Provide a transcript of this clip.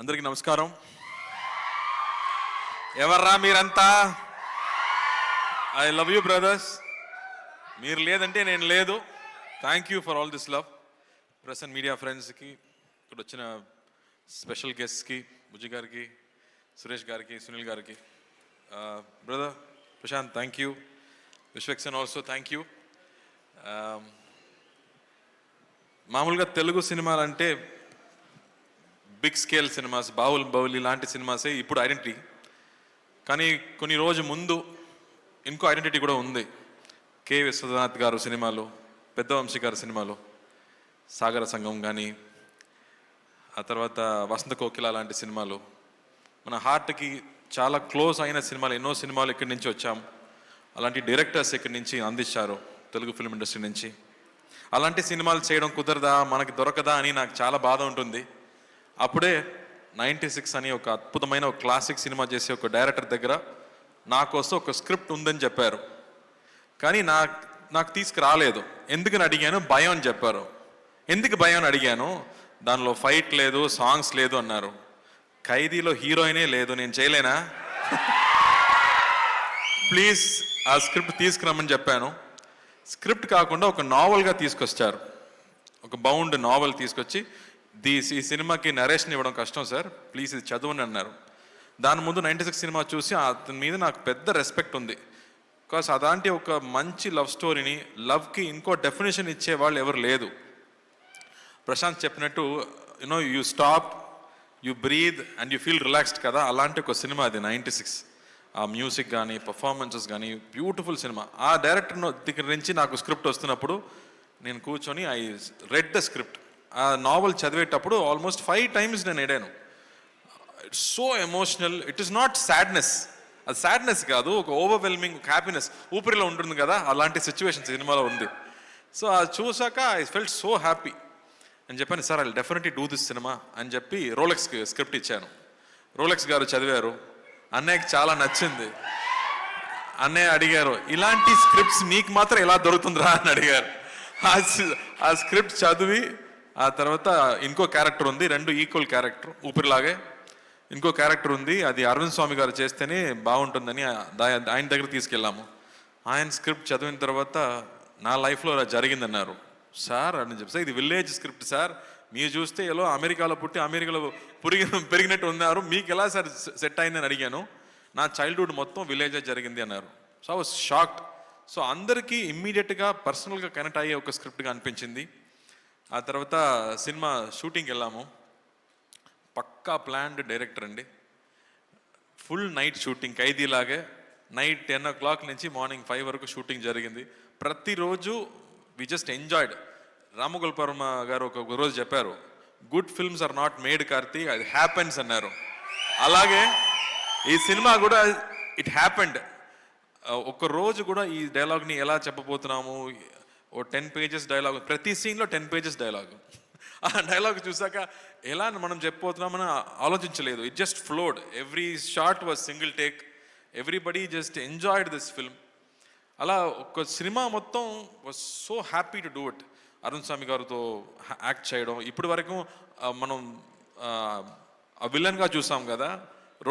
అందరికీ నమస్కారం. ఎవర్రా మీరంతా? ఐ లవ్ యూ బ్రదర్స్ మీరు లేదంటే నేను లేదు. Thank you for all this love press and media ఫ్రెండ్స్కి ఇక్కడ వచ్చిన స్పెషల్ గెస్ట్కి బుజ్జి గారికి సురేష్ గారికి సునీల్ గారికి. Uh, brother Prashanth thank you Vishwaksen also thank you మామూలుగా తెలుగు సినిమాలు అంటే బిగ్ స్కేల్ సినిమాస్ బావుల్ బౌలి లాంటి సినిమాసే ఇప్పుడు ఐడెంటిటీ కానీ కొన్ని రోజు ముందు ఇంకో ఐడెంటిటీ కూడా ఉంది. కె. విశ్వనాథ్ గారు సినిమాలు పెద్దవంశీ గారు గారి సినిమాలు సాగర సంఘం కానీ ఆ తర్వాత వసంత కోకిల లాంటి సినిమాలు. మన హార్ట్కి చాలా క్లోజ్ అయిన సినిమాలు ఎన్నో సినిమాలు ఇక్కడి నుంచి వచ్చాం. అలాంటి డైరెక్టర్స్ ఇక్కడి నుంచి అందించారు తెలుగు ఫిల్మ్ ఇండస్ట్రీ నుంచి. అలాంటి సినిమాలు చేయడం కుదరదా మనకి దొరకదా అని నాకు చాలా బాధ ఉంటుంది. అప్పుడే నైంటీ సిక్స్ అని ఒక అద్భుతమైన ఒక క్లాసిక్ సినిమా చేసే ఒక డైరెక్టర్ దగ్గర నా కోసం ఒక స్క్రిప్ట్ ఉందని చెప్పారు. కానీ నా నాకు తీసుకురాలేదు. ఎందుకని అడిగాను? భయం అని చెప్పారు. ఎందుకు భయం అని అడిగాను? దానిలో ఫైట్ లేదు సాంగ్స్ లేదు అన్నారు. ఖైదీలో హీరోయినే లేదు నేను చేయలేనా? ప్లీజ్ ఆ స్క్రిప్ట్ తీసుకురమ్మని చెప్పాను. స్క్రిప్ట్ కాకుండా ఒక నావల్గా తీసుకొచ్చారు. ఒక బౌండ్ నావల్ తీసుకొచ్చి దీ ఈ సినిమాకి నరేషన్ ఇవ్వడం కష్టం సార్. ప్లీజ్ ఇది చదవండి అన్నారు. దాని ముందు నైంటీ సిక్స్ సినిమా చూసి అతని మీద నాకు పెద్ద రెస్పెక్ట్ ఉంది. బికాస్ అలాంటి ఒక మంచి లవ్ స్టోరీని లవ్కి ఇంకో డెఫినేషన్ ఇచ్చే వాళ్ళు ఎవరు లేదు. ప్రశాంత్ చెప్పినట్టు you know you stop you breathe and you feel relaxed కదా. అలాంటి ఒక సినిమా అది నైంటీ సిక్స్. ఆ మ్యూజిక్ కానీ పర్ఫార్మెన్సెస్ కానీ బ్యూటిఫుల్ సినిమా. ఆ డైరెక్టర్ దగ్గర నుంచి నాకు స్క్రిప్ట్ వస్తున్నప్పుడు నేను కూర్చొని ఐ రెడ్ ద స్క్రిప్ట్ ఆ నావల్ చదివేటప్పుడు ఆల్మోస్ట్ ఫైవ్ టైమ్స్ నేను ఏడాను. It's so emotional it is not sadness అది సాడ్నెస్ కాదు ఒక ఓవర్వెల్మింగ్ హ్యాపీనెస్ ఊపిరిలో ఉంటుంది కదా అలాంటి సిచ్యువేషన్ సినిమాలో ఉంది. సో అది చూసాక ఐ ఫెల్ట్ సో హ్యాపీ అని చెప్పాను sir I definitely do this cinema అని చెప్పి రోలెక్స్కి స్క్రిప్ట్ ఇచ్చాను. రోలెక్స్ గారు చదివారు. అన్నయ్యకి చాలా నచ్చింది. అన్నయ్య అడిగారు ఇలాంటి స్క్రిప్ట్స్ నీకు మాత్రం ఎలా దొరుకుతుందిరా? అని అడిగారు. ఆ ఆ స్క్రిప్ట్ చదివి ఆ తర్వాత ఇంకో క్యారెక్టర్ ఉంది రెండు ఈక్వల్ క్యారెక్టర్ ఊపిరిలాగే. ఇంకో క్యారెక్టర్ ఉంది అది అరవింద్ స్వామి గారు చేస్తేనే బాగుంటుందని ఆయన దగ్గర తీసుకెళ్ళాము. ఆయన స్క్రిప్ట్ చదివిన తర్వాత నా లైఫ్లో అలా జరిగిందన్నారు. సార్ అని చెప్పి సార్ ఇది విలేజ్ స్క్రిప్ట్ సార్. మీరు చూస్తే ఎలా అమెరికాలో పుట్టి అమెరికాలో పురిగి పెరిగినట్టు ఉన్నారు. మీకు ఎలా సార్ సెట్ అయిందని అడిగాను. నా చైల్డ్హుడ్ మొత్తం విలేజే జరిగింది అన్నారు. So I was shocked. So అందరికీ ఇమ్మీడియట్గా పర్సనల్గా కనెక్ట్ అయ్యే ఒక స్క్రిప్ట్గా అనిపించింది. ఆ తర్వాత సినిమా షూటింగ్కి వెళ్ళాము. పక్కా ప్లాన్డ్ డైరెక్టర్ అండి. ఫుల్ నైట్ షూటింగ్ ఖైదీలాగే. నైట్ టెన్ ఓ క్లాక్ నుంచి మార్నింగ్ ఫైవ్ వరకు షూటింగ్ జరిగింది. ప్రతిరోజు వి జస్ట్ ఎంజాయ్డ్. రామగోల్పర్మ గారు ఒక రోజు చెప్పారు good films are not made Karthi అది హ్యాపెన్స్ అన్నారు. అలాగే ఈ సినిమా కూడా ఇట్ హ్యాపెండ్. ఒక్క రోజు కూడా ఈ డైలాగ్ని ఎలా చెప్పబోతున్నాము ఓ టెన్ పేజెస్ డైలాగ్ ప్రతి సీన్లో టెన్ పేజెస్ డైలాగ్. ఆ డైలాగ్ చూసాక ఎలా మనం చెప్పబోతున్నామని ఆలోచించలేదు. It just flowed every shot was single take everybody just enjoyed this film అలా ఒక సినిమా మొత్తం was so happy to do it Arun Swami గారితో యాక్ట్ చేయడం. ఇప్పటి వరకు మనం ఆ విలన్గా చూసాం కదా.